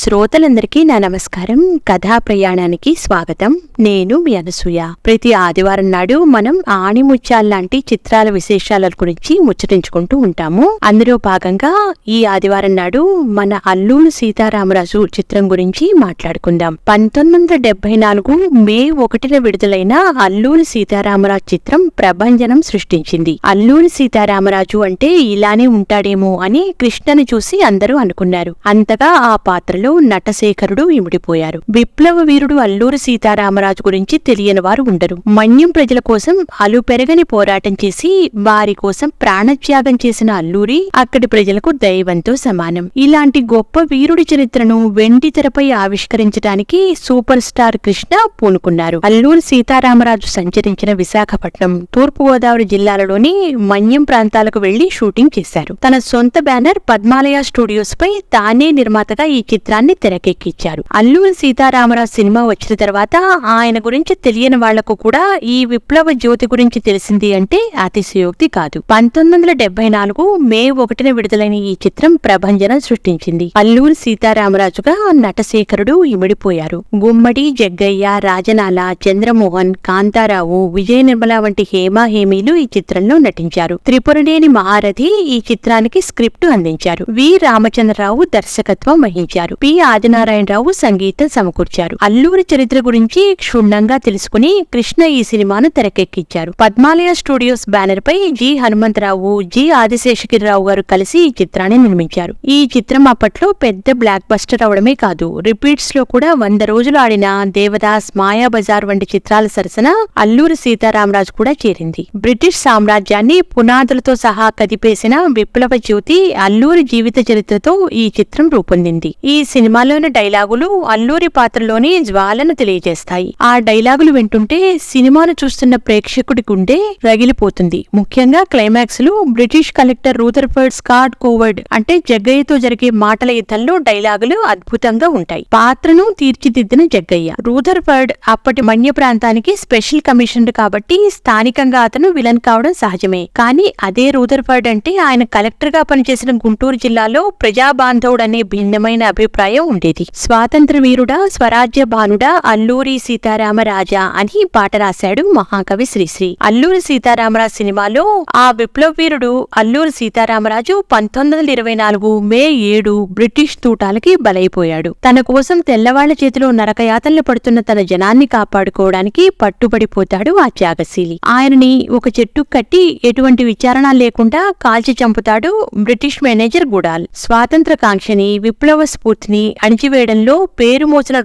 శ్రోతలందరికీ నా నమస్కారం. కథా ప్రయాణానికి స్వాగతం. నేను మీ అనసూయ. ప్రతి ఆదివారం నాడు మనం ఆణిముత్యాల లాంటి చిత్రాల విశేషాల గురించి ముచ్చటించుకుంటూ ఉంటాము. అందులో భాగంగా ఈ ఆదివారం నాడు మన అల్లూరు సీతారామరాజు చిత్రం గురించి మాట్లాడుకుందాం. పంతొమ్మిది వందల డెబ్బై నాలుగు మే ఒకటిన విడుదలైన అల్లూరి సీతారామరాజు చిత్రం ప్రభంజనం సృష్టించింది. అల్లూరి సీతారామరాజు అంటే ఇలానే ఉంటాడేమో అని కృష్ణను చూసి అందరూ అనుకున్నారు. అంతగా ఆ పాత్రలో నటశేఖరుడు ఇమిడిపోయారు. విప్లవ వీరుడు అల్లూరి సీతారామరాజు గురించి తెలియని వారు ఉండరు. మన్యం ప్రజల కోసం అలుపెరగని పోరాటం చేసి వారి కోసం ప్రాణత్యాగం చేసిన అల్లూరి అక్కడి ప్రజలకు దైవంతో సమానం. ఇలాంటి గొప్ప వీరుడి చరిత్రను వెండి తెరపై ఆవిష్కరించడానికి సూపర్ స్టార్ కృష్ణ పూనుకున్నారు. అల్లూరి సీతారామరాజు సంచరించిన విశాఖపట్నం తూర్పుగోదావరి జిల్లాలలోని మన్యం ప్రాంతాలకు వెళ్ళి షూటింగ్ చేశారు. తన సొంత బ్యానర్ పద్మాలయ స్టూడియోస్ పై తానే నిర్మాతగా ఈ చిత్రాన్ని తెరకెక్కించారు అల్లూరి సీతారామరాజు సినిమా వచ్చిన తర్వాత ఆయన గురించి తెలియని వాళ్ళకు కూడా ఈ విప్లవ జ్యోతి గురించి తెలిసింది అంటే అతిశయోక్తి కాదు. పంతొమ్మిది వందల డెబ్బై నాలుగు మే ఒకటిన విడుదలైన ఈ చిత్రం ప్రభంజనం సృష్టించింది. అల్లూరి సీతారామరాజుగా నటశేఖరుడు ఇమిడిపోయారు. గుమ్మడి జగ్గయ్య రాజనాల చంద్రమోహన్ కాంతారావు విజయ నిర్మల వంటి హేమా హేమీలు ఈ చిత్రంలో నటించారు. త్రిపురనేని మహారథి ఈ చిత్రానికి స్క్రిప్ట్ అందించారు. వి రామచంద్రరావు దర్శకత్వం వహించారు. పి. ఆదినారాయణరావు సంగీతం సమకూర్చారు. అల్లూరి చరిత్ర గురించి క్షుణ్ణంగా తెలుసుకుని కృష్ణ ఈ సినిమాను తెరకెక్కించారు. పద్మాలయ స్టూడియోస్ బ్యానర్ పై జి. హనుమంతరావు జి. ఆదిశేషగిరిరావు గారు కలిసి ఈ చిత్రాన్ని నిర్మించారు. ఈ చిత్రం అప్పట్లో పెద్ద బ్లాక్ బస్టర్ అవడమే కాదు రిపీట్స్లో కూడా వంద రోజులు ఆడిన దేవదాస్ మాయా బజార్ వంటి చిత్రాల సరసన అల్లూరి సీతారామరాజు కూడా చేరింది. బ్రిటిష్ సామ్రాజ్యాన్ని పునాదులతో సహా కదిపేసిన విప్లవ జ్యోతి అల్లూరి జీవిత చరిత్రతో ఈ చిత్రం రూపొందింది. ఈ సినిమాలోని డైలాగులు అల్లూరి పాత్రలోని జ్వాలను తెలియజేస్తాయి. ఆ డైలాగులు వింటుంటే సినిమాను చూస్తున్న ప్రేక్షకుడి గుండె రగిలిపోతుంది. ముఖ్యంగా క్లైమాక్స్లో British collector Rutherford Scott Coward అంటే జగ్గయ్యతో జరిగే మాటల యుద్ధంలో డైలాగులు అద్భుతంగా ఉంటాయి. పాత్రను తీర్చిదిద్దిన జగ్గయ్య. రూథర్ఫర్డ్ అప్పటి మన్య ప్రాంతానికి స్పెషల్ కమిషనర్ కాబట్టి స్థానికంగా అతను విలన్ కావడం సహజమే. కానీ అదే రూథర్ఫర్డ్ అంటే ఆయన కలెక్టర్గా పనిచేసిన గుంటూరు జిల్లాలో ప్రజాబాంధవుడు అనే భిన్నమైన అభిప్రాయం. ఉండేది. స్వాతంత్ర వీరుడా స్వరాజ్య భానుడా అల్లూరి సీతారామ రాజా అని పాట రాశాడు మహాకవి శ్రీశ్రీ. అల్లూరి సీతారామరాజు సినిమాలో ఆ విప్లవ వీరుడు అల్లూరి సీతారామరాజు పంతొమ్మిది వందల ఇరవై నాలుగు మే ఏడు బ్రిటిష్ తూటాలకి బలైపోయాడు. తన కోసం తెల్లవాళ్ళ చేతిలో నరకయాతనలు పడుతున్న తన జనాన్ని కాపాడుకోవడానికి పట్టుబడిపోతాడు ఆ త్యాగశీలి. ఆయనని ఒక చెట్టు కట్టి ఎటువంటి విచారణ లేకుండా కాల్చి చంపుతాడు బ్రిటిష్ మేనేజర్ గుడాల్. స్వాతంత్ర కాంక్షని విప్లవ స్ఫూర్తిని అణిచివేయడంలో పేరు మోసిన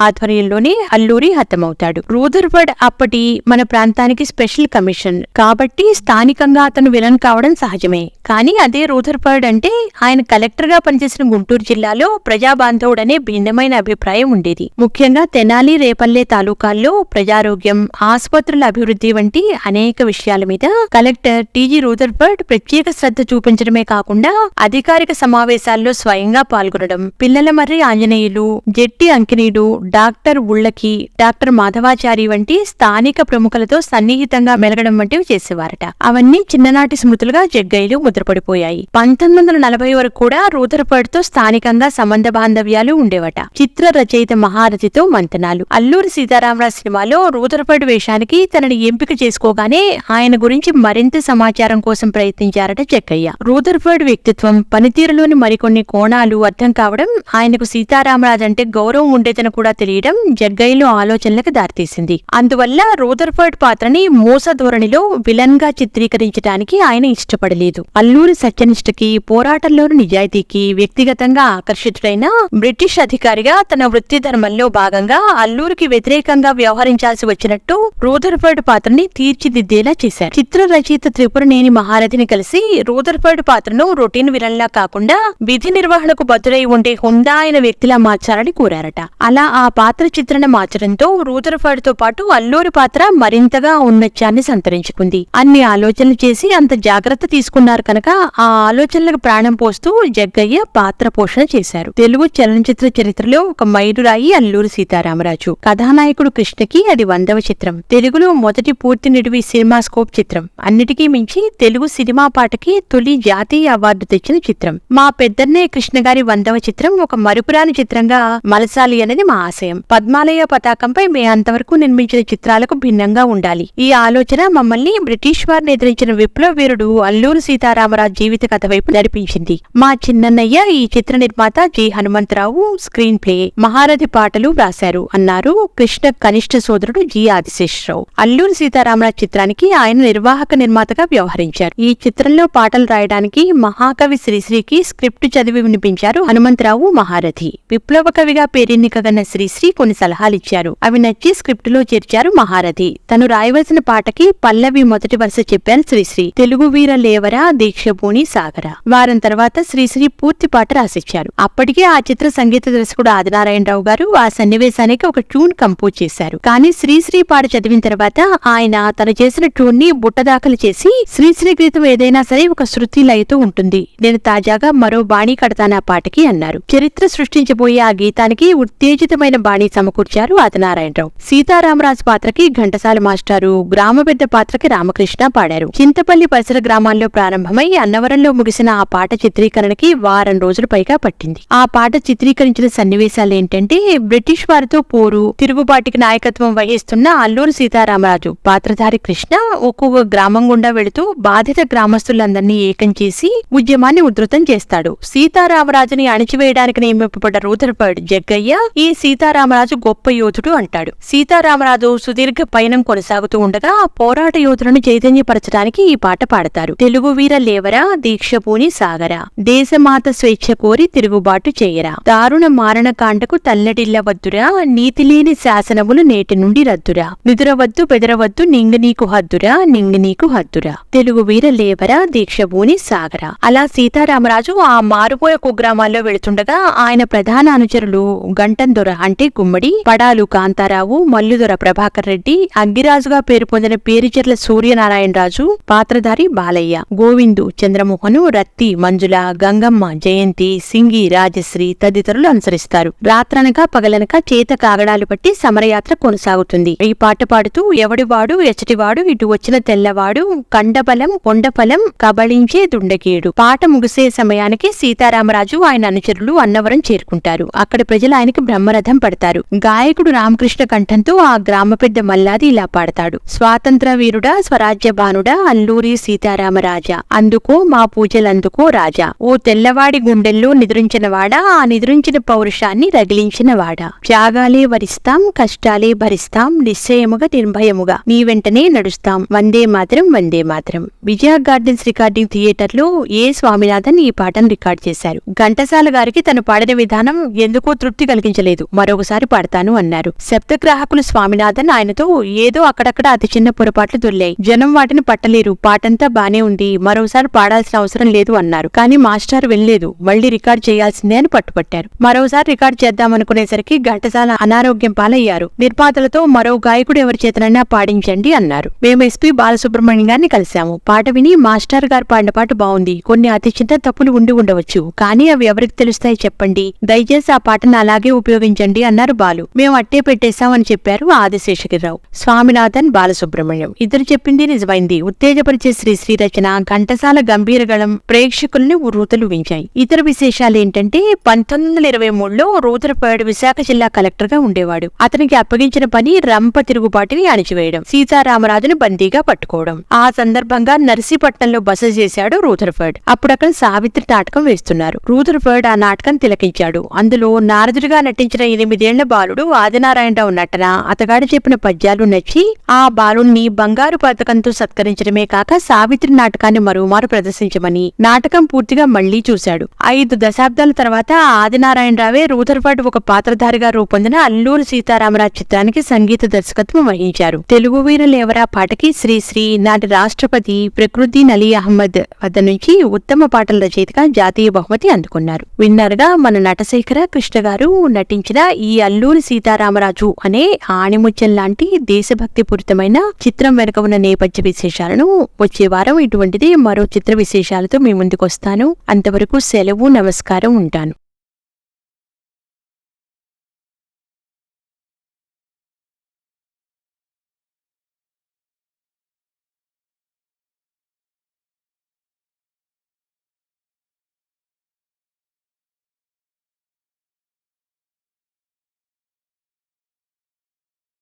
ఆధ్వర్యంలోనే అల్లూరి హతమవుతాడు. రూథర్ఫర్డ్ అప్పటి మన ప్రాంతానికి స్పెషల్ కమిషన్. కాబట్టి స్థానికంగా అతను విలన్ కావడం సహజమే. కానీ అదే రూథర్ఫర్డ్ అంటే ఆయన కలెక్టర్గా పనిచేసిన గుంటూరు జిల్లాలో ప్రజాబాంధవుడనే భిన్నమైన అభిప్రాయం ఉండేది. ముఖ్యంగా తెనాలి రేపల్లె తాలూకాల్లో ప్రజారోగ్యం ఆసుపత్రుల అభివృద్ధి వంటి అనేక విషయాల మీద కలెక్టర్ టీజీ రూథర్ఫర్డ్ ప్రత్యేక శ్రద్ధ చూపించడమే కాకుండా అధికారిక సమావేశాల్లో స్వయంగా పాల్గొనడం పిల్లలమర్రి ఆంజనేయులు జెట్టి అంకినీడు డాక్టర్ ఉళ్ళకి డాక్టర్ మాధవాచారి వంటి స్థానిక ప్రముఖులతో సన్నిహితంగా మెలగడం వంటివి చేసేవారట. అవన్నీ చిన్ననాటి స్మృతులుగా జగ్గయ్యలు ముద్రపడిపోయాయి. పంతొమ్మిది వందల నలభై వరకు కూడా రూథర్ఫర్డ్ స్థానికంగా సంబంధ బాంధవ్యాలు ఉండేవట. చిత్ర రచయిత మహారథితో మంతనాలు. అల్లూరి సీతారామరాజు సినిమాలో రూథర్ఫర్డ్ వేషానికి తనని ఎంపిక చేసుకోగానే ఆయన గురించి మరింత సమాచారం కోసం ప్రయత్నించారట జగ్గయ్య. రూథర్ఫర్డ్ వ్యక్తిత్వం పనితీరులోని మరికొన్ని కోణాలు అర్థం కావడం ఆయనకు సీతారామరాజు అంటే గౌరవం ఉండేదని కూడా తెలియడం జగ్గయ్యలో ఆలోచనలకు దారితీసింది. అందువల్ల రూదర్ఫర్డ్ పాత్రని మోస ధోరణిలో విలన్గా చిత్రీకరించడానికి ఆయన ఇష్టపడలేదు. అల్లూరి సత్యనిష్టకి పోరాటంలోని నిజాయితీకి వ్యక్తిగతంగా ఆకర్షితుడైన బ్రిటిష్ అధికారిగా తన వృత్తి ధర్మంలో భాగంగా అల్లూరికి వ్యతిరేకంగా వ్యవహరించాల్సి వచ్చినట్టు రూదర్ఫర్డ్ పాత్రని తీర్చిదిద్దేలా చేశారు. చిత్ర రచయిత త్రిపురనేని మహారథిని కలిసి రూదర్ఫర్డ్ పాత్రను రొటీన్ విలన్లా కాకుండా విధి నిర్వహణకు బదులై ఉండే హుందా అయిన వ్యక్తిలా మార్చాలని కోరారట. అలా ఆ పాత్ర చిత్రణ మార్చడంతో రూదర్ఫర్డ్తో పాటు అల్లూరి పాత్ర మరింతగా ఔన్నత్యాన్ని సంతరించుకుంది. అన్ని ఆలోచనలు చేసి అంత జాగ్రత్త తీసుకున్నారు కనుక ఆ ఆలోచనలకు ప్రాణం పోస్తూ జగ్గయ్య పాత్ర పోషణ చేశారు. తెలుగు చలనచిత్ర చరిత్రలో ఒక మైలురాయి అల్లూరి సీతారామరాజు. కథానాయకుడు కృష్ణకి అది వందవ చిత్రం. తెలుగులో మొదటి పూర్తి నిడివి సినిమా స్కోప్ చిత్రం. అన్నిటికీ మించి తెలుగు సినిమా పాటకి తొలి జాతీయ అవార్డు తెచ్చిన చిత్రం. మా పెద్దన్నే కృష్ణ గారి వందవ చిత్రం ఒక మరుపురాని చిత్రంగా మలసాలి అనేది మా ఆశయం. పద్మాలయ పతాకంపై మే అంతవరకు నిర్మించిన చిత్రాలకు భిన్నంగా ఉండాలి. ఈ ఆలోచన మమ్మల్ని బ్రిటిష్ వారిని ఎదిరించిన విప్లవ వీరుడు అల్లూరు సీతారామరాజు జీవిత కథ వైపు నడిపించింది. మా చిన్నన్నయ్య ఈ చిత్ర నిర్మాత G. Hanumantharao screenplay Maharathi పాటలు వ్రాశారు అన్నారు కృష్ణ కనిష్ట సోదరుడు జి. ఆదిశేషరావు. అల్లూరి సీతారామరాజు చిత్రానికి ఆయన నిర్వాహక నిర్మాతగా వ్యవహరించారు. ఈ చిత్రంలో పాటలు రాయడానికి మహాకవి శ్రీశ్రీకి స్క్రిప్ట్ చదివి వినిపించారు హనుమంతరావు మహారథి. విప్లవ కవిగా పేరెన్నికగన్న శ్రీశ్రీ కొన్ని సలహాలిచ్చారు. అవి నచ్చి స్క్రిప్ట్లో చేర్చారు మహారథి. తను రాయవలసిన పాటకి పల్లవి మొదటి వరుస చెప్పారు శ్రీశ్రీ తెలుగు వీర లేవరా దీక్షభూణి సాగర. వారం తర్వాత శ్రీశ్రీ పూర్తి పాట రాసిచ్చారు. అప్పటికే ఆ చిత్ర సంగీత దర్శకుడు ఆదినారాయణరావు గారు ఆ సన్నివేశానికి ఒక ట్యూన్ కంపోజ్ చేశారు. కానీ శ్రీశ్రీ పాట చదివిన తర్వాత ఆయన తను చేసిన ట్యూన్ని బుట్టదాఖలు చేసి శ్రీశ్రీ గీతం ఏదైనా సరే ఒక శృతి లయతో ఉంటుంది. నేను తాజాగా మరో బాణీ కడతానా పాటకి అన్నారు. చరిత్ర సృష్టించబోయే ఆ గీతానికి ఉత్తేజితమైన బాణి సమకూర్చారు ఆదినారాయణరావు. సీతారామరాజు పాత్రకి ఘంటసాల మాస్టారు గ్రామ పెద్ద పాత్రకి రామకృష్ణ పాడారు. చింతపల్లి పరిసర గ్రామాల్లో ప్రారంభమై అన్నవరంలో ముగిసిన ఆ పాట చిత్రీకరణకి వారం రోజుల పైగా పట్టింది. ఆ పాట చిత్రీకరించిన సన్నివేశాలు ఏంటంటే బ్రిటిష్ వారితో పోరు తిరుగుబాటుకి నాయకత్వం వహిస్తున్న అల్లూరు సీతారామరాజు పాత్రధారి కృష్ణ ఒక్కొక్క గ్రామం గుండా వెళుతూ బాధిత గ్రామస్తులందరినీ ఏకం చేసి ఉద్యమాన్ని ఉధృతం చేస్తాడు. సీతారామరాజుని అణిచివేయడానికి నియమింపబడ్డ రూథర్ఫర్డ్ జగ్గయ్య ఈ సీతారామరాజు గొప్ప యోధుడు అంటాడు. సీతారామరాజు సుదీర్ఘ పయనం కొనసాగుతూ ఉండగా పోరాట యోధులను చైతన్యపరచడానికి ఈ పాట పాడతారు. తెలుగు వీర లేవరా దీక్షపూని సాగరా. దేశమాత స్వేచ్ఛ కోరి తిరుగుబాటు చేయరా. దారుణ మారణకాండకు తల్లడిల్లవద్దురా నీతిలేని శాసనములు నేటి నుండి రద్దురా. నిదురవద్దు బెదరవద్దు నింగ నీకు హద్దురా నింగ నీకు హద్దురా. తెలుగు వీర లేవరా దీక్షభూని సాగరా. అలా సీతారామరాజు ఆ మారుపోయే కుగ్రామాల్లో వెళుతుండగా ఆయన ప్రధాన అనుచరులు గంటందొర అంటే గుమ్మడి పడాలు కాంతారావు మల్లుదొర ప్రభాకర్ రెడ్డి అగ్గిరాజుగా పేరు పొందిన పేరుచెర్ల సూర్యనారాయణరాజు పాత్రధారి బాలయ్య గోవిందు చంద్రమోహను రత్తి మంజుల గంగమ్మ జయంతి సింగి రాజశ్రీ తదితరులు అనుసరిస్తారు. రాత్రనక పగలనక చేత కాగడాలు పట్టి సమరయాత్ర కొనసాగుతుంది. ఈ పాట పాడుతూ ఎవడివాడు ఎచ్చటివాడు ఇటు వచ్చిన తెల్లవాడు కండబలం కొండఫలం కబళించే దుండగీడు. పాట ముగిసే సమయానికి సీతారామరాజు ఆయన అనుచరులు అన్నవరం చేరుకుంటారు. అక్కడ ప్రజలు ఆయనకి బ్రహ్మరథం పడతారు. గాయకుడు రామకృష్ణ కంఠంతో ఆ గ్రామ పెద్ద మల్లాది ఇలా పాడతాడు. స్వాతంత్ర వీరుడా స్వరాజ్య భానుడా అల్లూరి సీతారామరాజా. అందుకో మా పూజలందుకో రాజా. ఓ తెల్లవాడి గుండెల్లో నిద్రించినవాడా ఆ నిద్రించిన పౌరుషాన్ని రగిలించినవాడా త్యాగాలే వరిస్తాం కష్టాలే భరిస్తాం నిశ్చయముగా నిర్భయముగా. నీ వెంటనే నడుస్తాం. వందే మాత్రం వందే మాత్రం. విజయ గార్డెన్స్ రికార్డింగ్ థియేటర్లో ఏ స్వామినాథన్ ఈ పాటను రికార్డ్ చేశారు? ఘంటసాల గారికి తను పాడిన విధానం ఎందుకో తృప్తి కలిగించలేదు. మరొకసారి పాడతాను అన్నారు. శబ్దగ్రాహకులు స్వామినాథన్ ఆయనతో ఏదో అక్కడక్కడ అతి చిన్న పొరపాట్లు దొర్లాయి. జనం వాటిని పట్టలేరు. పాటంతా బానే ఉంది. మరోసారి పాడాల్సిన అవసరం లేదు అన్నారు. కానీ మాస్టర్ వెళ్ళేదు మళ్ళీ రికార్డ్ చేయాల్సిందే అని పట్టుపట్టారు మరోసారి రికార్డ్ చేద్దామనుకునేసరికి ఘంటసాల అనారోగ్యం పాలయ్యారు. నిర్మాతలతో మరో గాయకుడు ఎవరి చేతనైనా పాడించండి అన్నారు. మేము ఎస్పీ బాలసుబ్రహ్మణ్యం గారిని కలిశాము. పాట విని మాస్టర్ గారు పాడిన పాట బాగుంది కొన్ని అతి చిన్న తప్పులు ఉండి ఉండవచ్చు. కానీ అవి ఎవరికి తెలుస్తాయి చెప్పండి. దయచేసి ఆ పాటను అలాగే ఉపయోగించండి అన్నారు బాలు. మేము అట్టే పెట్టేశామని చెప్పారు ఆదిశేషగిరిరావు. స్వామినాథన్ బాలసుబ్రహ్మణ్యం. ఇద్దరు చెప్పింది నిజమైంది. ఉత్తేజపరిచే శ్రీ శ్రీ రచన ఘంటసాల గంభీరగళం ప్రేక్షకుల్ని ఉర్రూతలు వించాయి. ఇతర విశేషాలు ఏంటంటే పంతొమ్మిది వందల ఇరవై మూడులో రూతరపాడు విశాఖ జిల్లా కలెక్టర్గా ఉండేవాడు. అతనికి అప్పగించిన పని రంప తిరుగుబాటుని అణిచివేయడం సీతారామరాజును బందీగా పట్టుకోవడం. ఆ సందర్భంగా నర్సీపట్నంలో బస చేశాడు రూథర్ఫర్డ్ అప్పుడక్కడ సావిత్రి నాటకం వేస్తున్నారు. రూథర్ఫర్డ్ ఆ నాటకం తిలకించాడు. అందులో నారదుడిగా నటించిన ఎనిమిదేళ్ళ బాలుడు ఆదినారాయణరావు నటన అతగాడు చెప్పిన పద్యాలు నచ్చి ఆ బాలుణ్ణి బంగారు పథకంతో సత్కరించడమే కాక సావిత్రి నాటకాన్ని మరోమారు ప్రదర్శించమని నాటకం పూర్తిగా మళ్ళీ చూశాడు. ఐదు దశాబ్దాల తర్వాత ఆదినారాయణరావే రూథర్పాటు ఒక పాత్రధారిగా రూపొందిన అల్లూరు సీతారామరాజు చిత్రానికి సంగీత దర్శకత్వం వహించారు. తెలుగు వీరలేవరా పాటకి శ్రీశ్రీ నాటి రాష్ట్రపతి ప్రకృతి అలీ అహ్మద్ వద్ద నుంచి ఉత్తమ పాటల రచయితగా జాతీయ బహుమతి అందుకున్నారు. విన్నర్గా మన నటశేఖర కృష్ణ గారు నటించిన ఈ అల్లూరి సీతారామరాజు అనే ఆణిముత్యం లాంటి దేశభక్తి పూరితమైన చిత్రం వెనుక ఉన్న నేపథ్య విశేషాలను వచ్చే వారం ఇటువంటిది మరో చిత్ర విశేషాలతో మీ ముందుకు వస్తాను అంతవరకు సెలవు నమస్కారం ఉంటాను.